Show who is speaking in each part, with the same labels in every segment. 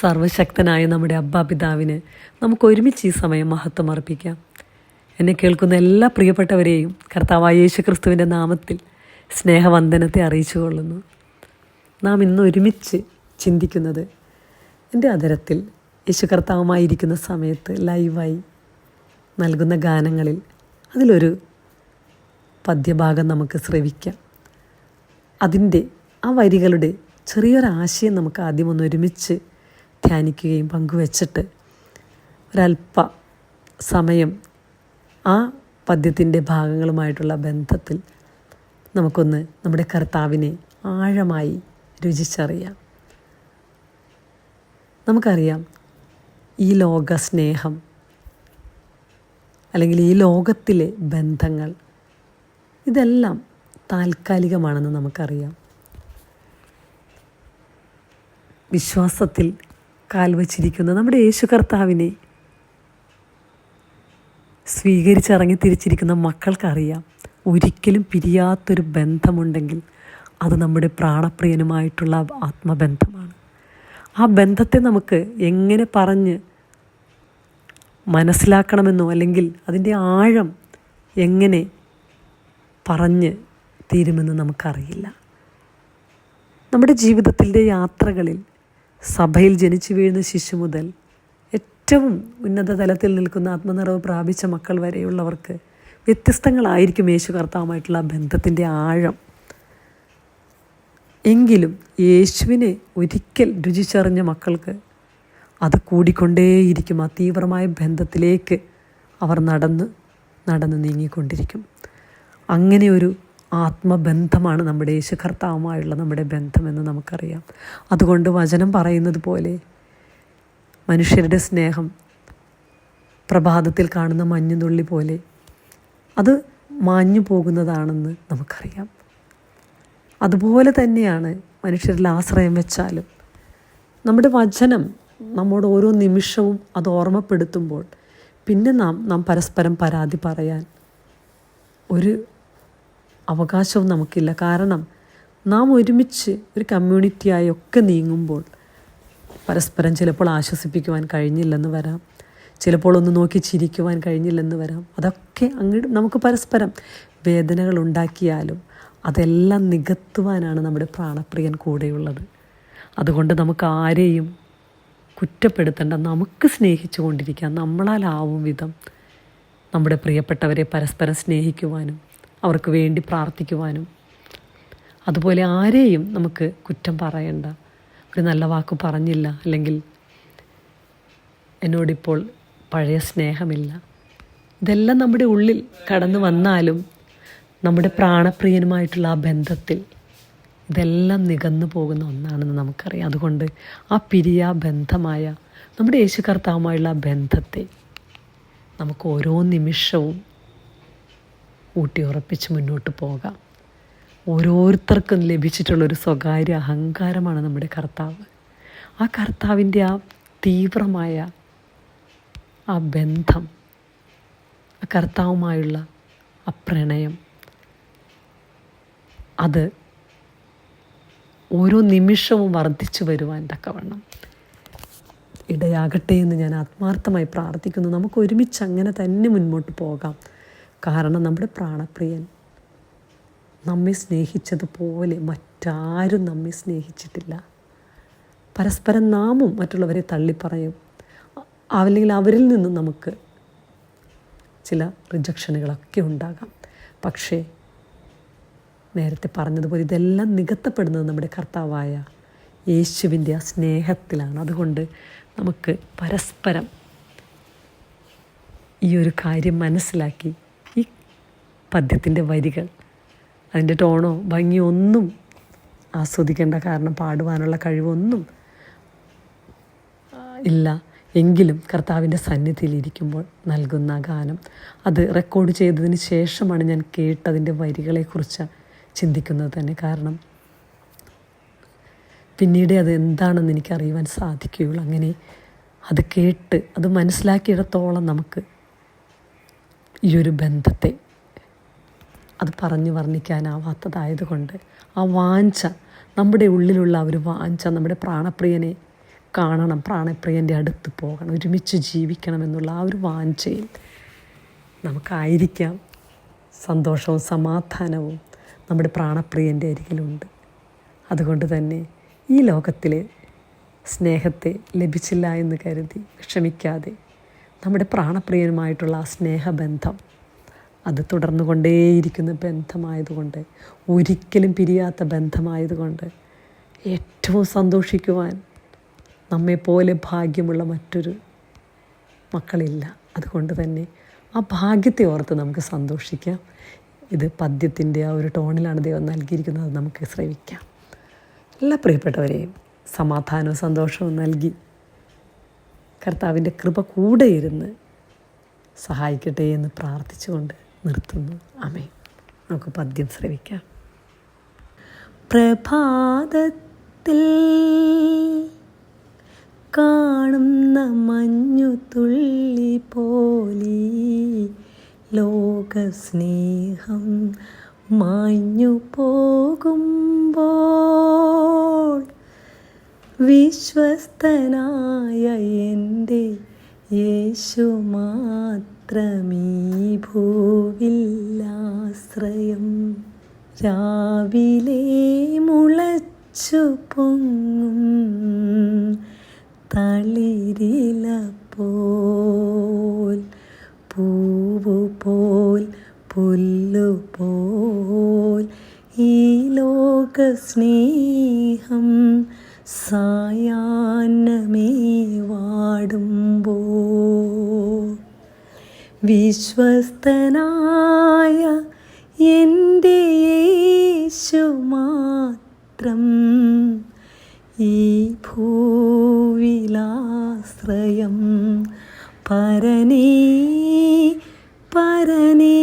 Speaker 1: സർവശക്തനായ നമ്മുടെ അബ്ബാ പിതാവിന് നമുക്ക് ഒരുമിച്ച് ഈ സമയം മഹത്വം അർപ്പിക്കാം. എന്നെ കേൾക്കുന്ന എല്ലാ പ്രിയപ്പെട്ടവരെയും കർത്താവായ യേശു ക്രിസ്തുവിന്റെ നാമത്തിൽ സ്നേഹവന്ദനത്തെ അറിയിച്ചു കൊള്ളുന്നു നാം ഇന്ന് ഒരുമിച്ച് ചിന്തിക്കുന്നത് എന്റെ അതരത്തിൽ യേശു കർത്താവുമായിരിക്കുന്ന സമയത്ത് ലൈവായി നൽകുന്ന ഗാനങ്ങളിൽ അതിലൊരു പദ്യഭാഗം നമുക്ക് ശ്രവിക്കാം. അതിന്റെ ആ വരികളുടെ ചെറിയൊരാശയം നമുക്ക് ആദ്യം ഒന്ന് ഒരുമിച്ച് ധ്യാനിക്കുകയും പങ്കുവച്ചിട്ട് ഒരല്പ സമയം ആ പദ്യത്തിന്റെ ഭാഗങ്ങളുമായിട്ടുള്ള ബന്ധത്തിൽ നമുക്കൊന്ന് നമ്മുടെ കർത്താവിനെ ആഴമായി രുചിച്ചറിയാം. നമുക്കറിയാം ഈ ലോക സ്നേഹം അല്ലെങ്കിൽ ഈ ലോകത്തിലെ ബന്ധങ്ങൾ ഇതെല്ലാം താൽക്കാലികമാണെന്ന് നമുക്കറിയാം. വിശ്വാസത്തിൽ കാൽവച്ചിരിക്കുന്ന നമ്മുടെ യേശു കർത്താവിനെ സ്വീകരിച്ചിറങ്ങി തിരിച്ചിരിക്കുന്ന മക്കൾക്കറിയാം. ഒരിക്കലും പിരിയാത്തൊരു ബന്ധമുണ്ടെങ്കിൽ അത് നമ്മുടെ പ്രാണപ്രിയനുമായിട്ടുള്ള ആത്മബന്ധമാണ്. ആ ബന്ധത്തെ നമുക്ക് എങ്ങനെ പറഞ്ഞ് മനസ്സിലാക്കണമെന്നോ അല്ലെങ്കിൽ അതിന്റെ ആഴം എങ്ങനെ പറഞ്ഞ് തീരുമെന്ന് നമുക്കറിയില്ല. നമ്മുടെ ജീവിതത്തിന്റെ യാത്രകളിൽ സഭയിൽ ജനിച്ചു വീഴുന്ന ശിശു മുതൽ ഏറ്റവും ഉന്നത തലത്തിൽ നിൽക്കുന്ന ആത്മനിറവ് പ്രാപിച്ച മക്കൾ വരെയുള്ളവർക്ക് വ്യത്യസ്തങ്ങളായിരിക്കും യേശു കർത്താവുമായിട്ടുള്ള ബന്ധത്തിന്റെ ആഴം. എങ്കിലും യേശുവിനെ ഒരിക്കൽ രുചിച്ചറിഞ്ഞ മക്കൾക്ക് അത് കൂടിക്കൊണ്ടേയിരിക്കും. ആ തീവ്രമായ ബന്ധത്തിലേക്ക് അവർ നടന്ന് നടന്ന് നീങ്ങിക്കൊണ്ടിരിക്കും. അങ്ങനെ ഒരു ആത്മബന്ധമാണ് നമ്മുടെ യേശു കർത്താവുമായുള്ള നമ്മുടെ ബന്ധമെന്ന് നമുക്കറിയാം. അതുകൊണ്ട് വചനം പറയുന്നത് പോലെ മനുഷ്യരുടെ സ്നേഹം പ്രഭാതത്തിൽ കാണുന്ന മഞ്ഞുതുള്ളി പോലെ അത് മാഞ്ഞു പോകുന്നതാണെന്ന് നമുക്കറിയാം. അതുപോലെ തന്നെയാണ് മനുഷ്യരിൽ ആശ്രയം വെച്ചാലും നമ്മുടെ വചനം നമ്മോട് ഓരോ നിമിഷവും അത് ഓർമ്മപ്പെടുത്തുമ്പോൾ പിന്നെ നാം നാം പരസ്പരം പരാതി പറയാൻ ഒരു അവകാശവും നമുക്കില്ല. കാരണം നാം ഒരുമിച്ച് ഒരു കമ്മ്യൂണിറ്റിയായി ഒക്കെ നീങ്ങുമ്പോൾ പരസ്പരം ചിലപ്പോൾ ആശ്വസിപ്പിക്കുവാൻ കഴിഞ്ഞില്ലെന്ന് വരാം. ചിലപ്പോൾ ഒന്ന് നോക്കി ചിരിക്കുവാൻ കഴിഞ്ഞില്ലെന്ന് വരാം. അതൊക്കെ അങ്ങോട്ട് നമുക്ക് പരസ്പരം വേദനകൾ ഉണ്ടാക്കിയാലും അതെല്ലാം നികത്തുവാനാണ് നമ്മുടെ പ്രാണപ്രിയൻ കൂടെയുള്ളത്. അതുകൊണ്ട് നമുക്ക് ആരെയും കുറ്റപ്പെടുത്തേണ്ട നമുക്ക് സ്നേഹിച്ചുകൊണ്ടിരിക്കാം. നമ്മളാലാവും വിധം നമ്മുടെ പ്രിയപ്പെട്ടവരെ പരസ്പരം സ്നേഹിക്കുവാനും അവർക്ക് വേണ്ടി പ്രാർത്ഥിക്കുവാനും. അതുപോലെ ആരെയും നമുക്ക് കുറ്റം പറയണ്ട. ഒരു നല്ല വാക്ക് പറഞ്ഞില്ല. അല്ലെങ്കിൽ എന്നോടിപ്പോൾ പഴയ സ്നേഹമില്ല. ഇതെല്ലാം നമ്മുടെ ഉള്ളിൽ കടന്നു വന്നാലും നമ്മുടെ പ്രാണപ്രിയനുമായിട്ടുള്ള ആ ബന്ധത്തിൽ ഇതെല്ലാം നികന്നു പോകുന്ന ഒന്നാണെന്ന് നമുക്കറിയാം. അതുകൊണ്ട് ആ പിരിയ ബന്ധമായ നമ്മുടെ യേശു കർത്താവുമായുള്ള ബന്ധത്തെ നമുക്ക് ഓരോ നിമിഷവും ഊട്ടി ഉറപ്പിച്ച് മുന്നോട്ട് പോകാം. ഓരോരുത്തർക്കും ലഭിച്ചിട്ടുള്ളൊരു സ്വകാര്യ അഹങ്കാരമാണ് നമ്മുടെ കർത്താവ്. ആ കർത്താവിന്റെ ആ തീവ്രമായ ആ ബന്ധം ആ കർത്താവുമായുള്ള ആ പ്രണയം അത് ഓരോ നിമിഷവും വർദ്ധിച്ചു വരുവാൻ തക്കവണ്ണം ഇടയാകട്ടെ എന്ന് ഞാൻ ആത്മാർത്ഥമായി പ്രാർത്ഥിക്കുന്നു. നമുക്ക് ഒരുമിച്ച് അങ്ങനെ തന്നെ മുന്നോട്ട് പോകാം. കാരണം നമ്മുടെ പ്രാണപ്രിയൻ നമ്മെ സ്നേഹിച്ചതുപോലെ മറ്റാരും നമ്മെ സ്നേഹിച്ചിട്ടില്ല. പരസ്പരം നാമും മറ്റുള്ളവരെ തള്ളിപ്പറയും. അല്ലെങ്കിൽ അവരിൽ നിന്നും നമുക്ക് ചില റിജക്ഷനുകളൊക്കെ ഉണ്ടാകാം. പക്ഷേ നേരത്തെ പറഞ്ഞതുപോലെ ഇതെല്ലാം നികത്തപ്പെടുന്നത് നമ്മുടെ കർത്താവായ യേശുവിന്റെ ആ സ്നേഹത്തിലാണ്. അതുകൊണ്ട് നമുക്ക് പരസ്പരം ഈ ഒരു കാര്യം മനസ്സിലാക്കി പദ്യത്തിന്റെ വരികൾ അതിന്റെ ടോണോ ഭംഗിയോ ഒന്നും ആസ്വദിക്കേണ്ട കാരണം പാടുവാനുള്ള കഴിവൊന്നും ഇല്ല. എങ്കിലും കർത്താവിന്റെ സന്നിധിയിൽ ഇരിക്കുമ്പോൾ നൽകുന്ന ഗാനം. അത് റെക്കോർഡ് ചെയ്തതിന് ശേഷമാണ് ഞാൻ കേട്ടതിന്റെ വരികളെക്കുറിച്ച് ചിന്തിക്കുന്നത് തന്നെ. കാരണം പിന്നീട് അത് എന്താണെന്ന് എനിക്ക് അറിയുവാൻ സാധിക്കുകയുള്ളൂ. അങ്ങനെ അത് കേട്ട് അത് മനസ്സിലാക്കിയിടത്തോളം നമുക്ക് ഈ ഒരു ബന്ധത്തെ അത് പറഞ്ഞു വർണിക്കാനാവാത്തതായതുകൊണ്ട് ആ വാഞ്ച നമ്മുടെ ഉള്ളിലുള്ള ആ ഒരു വാഞ്ച നമ്മുടെ പ്രാണപ്രിയനെ കാണണം പ്രാണപ്രിയന്റെ അടുത്ത് പോകണം ഒരുമിച്ച് ജീവിക്കണം എന്നുള്ള ആ ഒരു വാഞ്ചയിൽ നമുക്കായിരിക്കാം. സന്തോഷവും സമാധാനവും നമ്മുടെ പ്രാണപ്രിയന്റെ അരികിലുണ്ട്. അതുകൊണ്ട് തന്നെ ഈ ലോകത്തിലെ സ്നേഹത്തെ ലഭിച്ചില്ല എന്ന് കരുതി ക്ഷമിക്കാതെ നമ്മുടെ പ്രാണപ്രിയനുമായിട്ടുള്ള ആ സ്നേഹബന്ധം അത് തുടർന്നു കൊണ്ടേയിരിക്കുന്ന ബന്ധമായതുകൊണ്ട്. ഒരിക്കലും പിരിയാത്ത ബന്ധമായതുകൊണ്ട്. ഏറ്റവും സന്തോഷിക്കുവാൻ നമ്മെപ്പോലെ ഭാഗ്യമുള്ള മറ്റൊരു മക്കളില്ല. അതുകൊണ്ട് തന്നെ ആ ഭാഗ്യത്തെ ഓർത്ത് നമുക്ക് സന്തോഷിക്കാം. ഇത് പദ്യത്തിന്റെ ആ ഒരു ടോണിലാണ് ദൈവം നൽകിയിരിക്കുന്നത്. നമുക്ക് ശ്രമിക്കാം എല്ലാ പ്രിയപ്പെട്ടവരെയും സമാധാനവും സന്തോഷവും നൽകി കർത്താവിന്റെ കൃപ കൂടെ ഇരുന്ന് സഹായിക്കട്ടെ എന്ന് പ്രാർത്ഥിച്ചുകൊണ്ട് നിർത്തുന്നു. അമേ നമുക്ക് പദ്യം ശ്രമിക്കാം പ്രഭാതത്തിൽ കാണുന്ന മഞ്ഞു തുള്ളി പോലി ലോകസ്നേഹം മാഞ്ഞു പോകുമ്പോൾ വിശ്വസ്തനായ എന്റെ യേശു മാത്രമീ ഭൂവില്ലാശ്രയം രാവിലെ മുളച്ചു പൊങ്ങും തളിരില പോൽ പൂവു പോൽ പുല്ലു പോൽ ഈ ലോക സ്നേഹം സായാഹ്നമേ വിശ്വസ്തനായ എന്റെ യേശു മാത്രം ഈ ഭൂവിലാശ്രയം പരനേ പരനേ.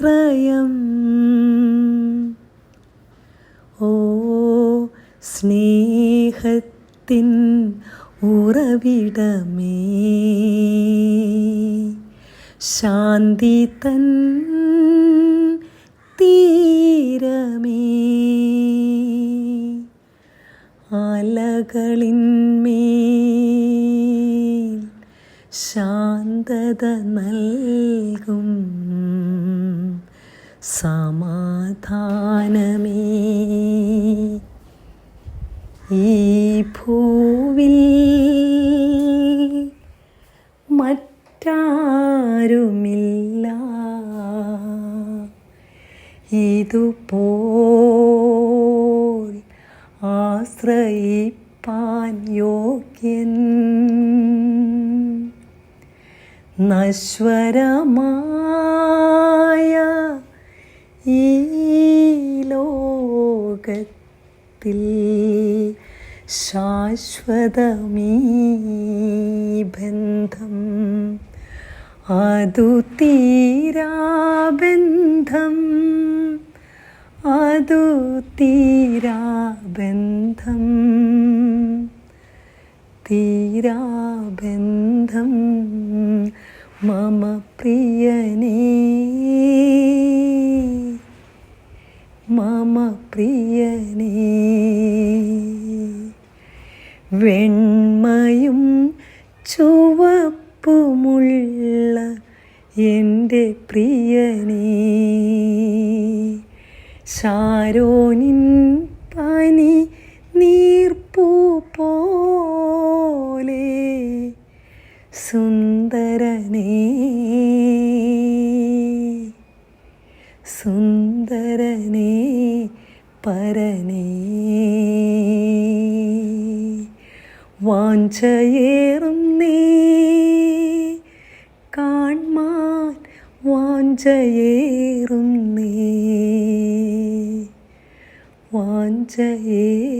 Speaker 1: ആശ്രയം ഓ സ്നേഹത്തിൻ ഉറവിടമേ. ശാന്തി തൻ തീരമേ. അലകളിന്മേൽ ശാന്തത നൽകും. സമാധാനമേ. ഈ ഭൂവിൽ മറ്റാരുമില്ല. ഇതുപോൽ ആശ്രയിപ്പാൻ യോഗ്യൻ. നശ്വരമായ ലോകത്തിൽ ശാശ്വതമീ ബന്ധം. അതു തീരാബന്ധം അതു തീരാബന്ധം തീരാബന്ധം മമ പ്രിയനേ. മമ പ്രിയനേ. വെണ്മയും ചുവപ്പുമുള്ള എന്റെ പ്രിയനേ ശാരോനിൻ വാഞ്ചയേറും നീ. കാൺമാൻ വാഞ്ചയേറും നീ. വാഞ്ചയേ